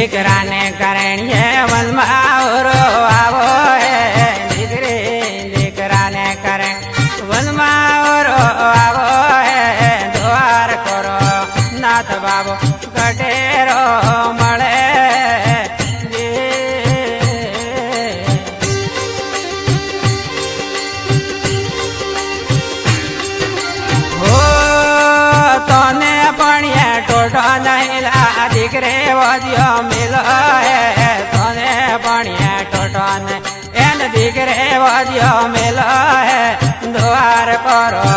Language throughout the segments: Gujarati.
દીકરાને દીકરે વાજ્યો મિલો હે તને ભણ્યા ટોટોને. એને દીકરે વાજ્યો મિલો હે દ્વાર કરો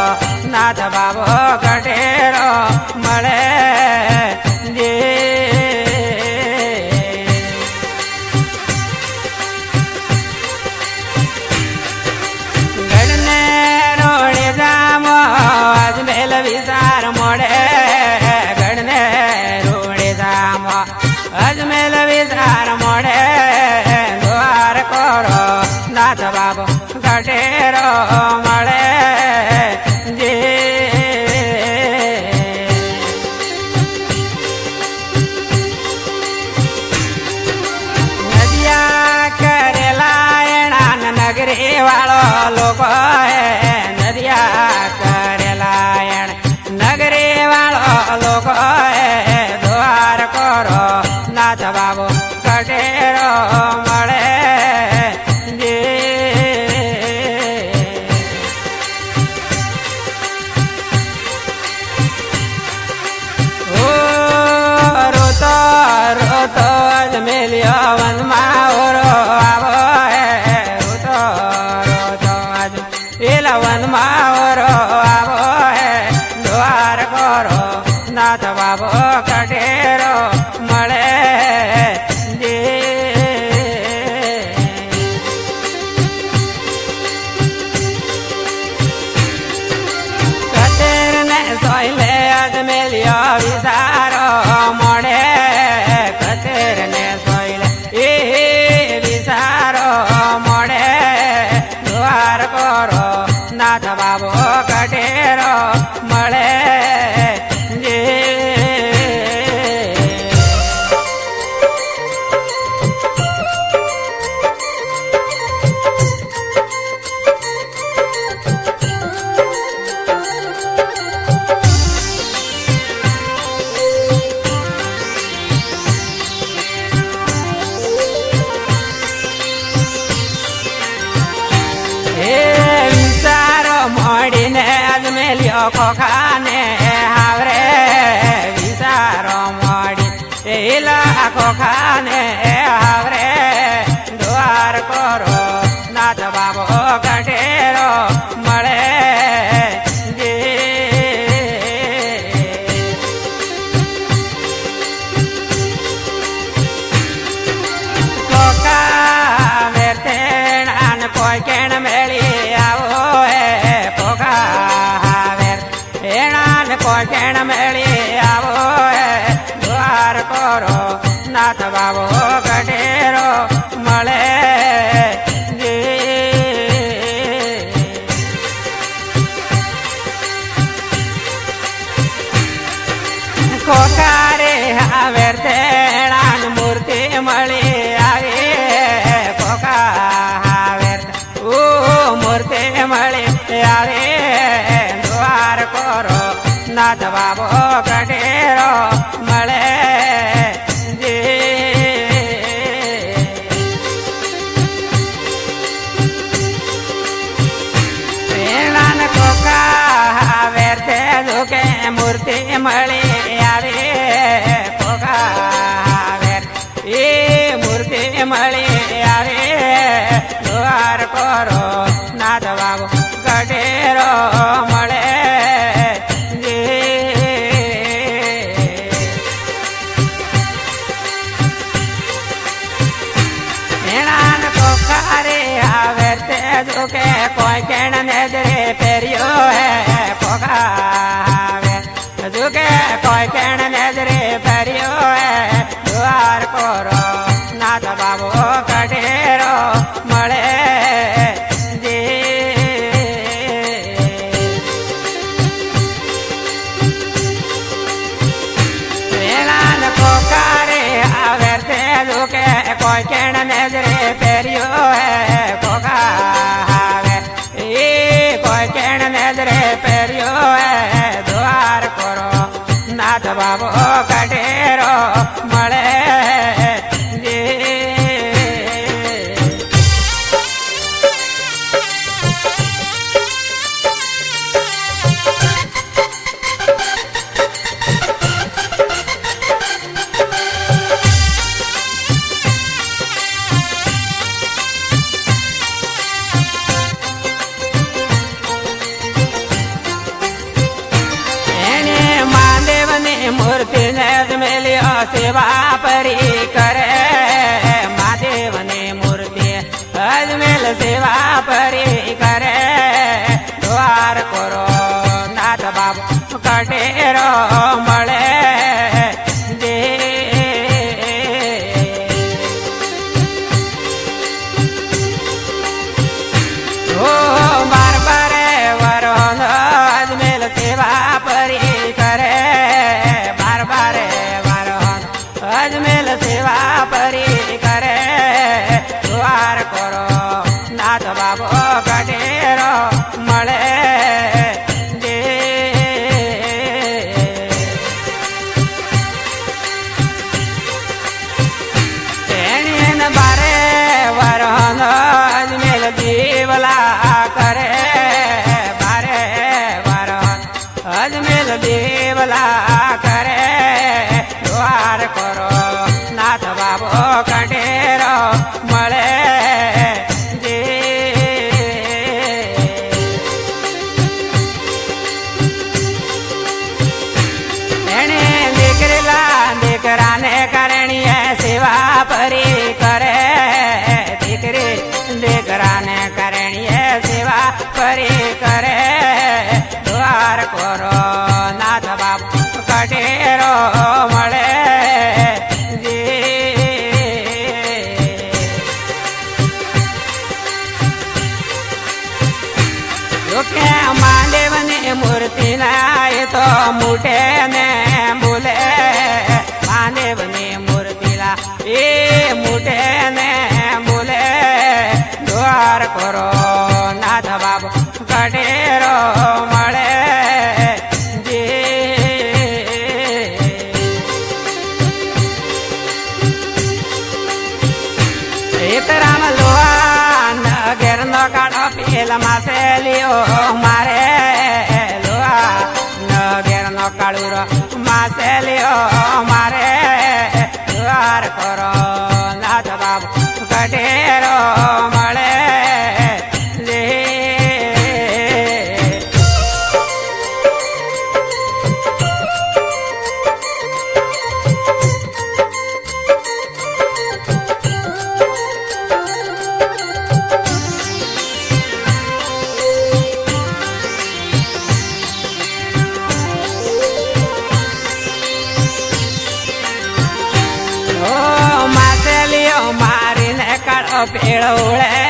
નાથ બાબો કટેરો મળે અજમેલ વિધાન મોડે દ્વાર કરો નાથ બાબો ઘટેરો મળે. જે નગરી વાળો લોકો અજમેલિયો વિસારો ขอขา નાથ બાબો ગઢેરો મળે કોકારે આવે તેડા મૂર્તિ મળી આવે. કોકા ઓ મૂર્તિ મળી આવે. દ્વાર કરો નાથ બાબો કટેરો મળી આવે. દ્વાર કરો નાદ બાબુ ગઢેરો મળે. આવે તે દુકે કોઈ કેણ દે ફેર્યો boy, can I measure સેવા પરી કર દીકરાને કરણીએ સેવા કરી કરે. દ્વાર કરો નાથ બાપ કટેરો મળે. મૂર્તિ નાય તો મૂટે. સીતરામ લોન ઘેર નો કાઢો પેલા માસે લ્યો મારે. લોન ઘેર નો કાળુરો માસે લ્યો મારે. દ્વાર કરો નાથ બાબુ કટેરો पेळवळ्या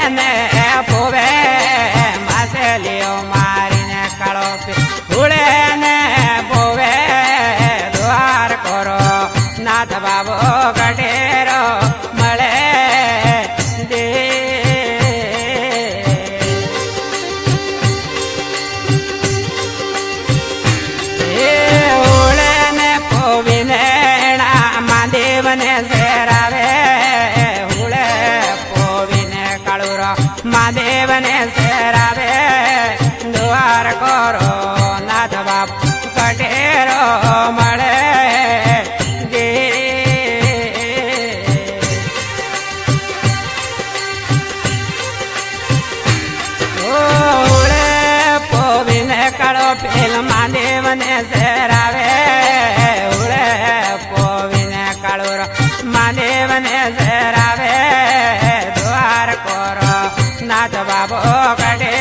નાથ બાબો કડે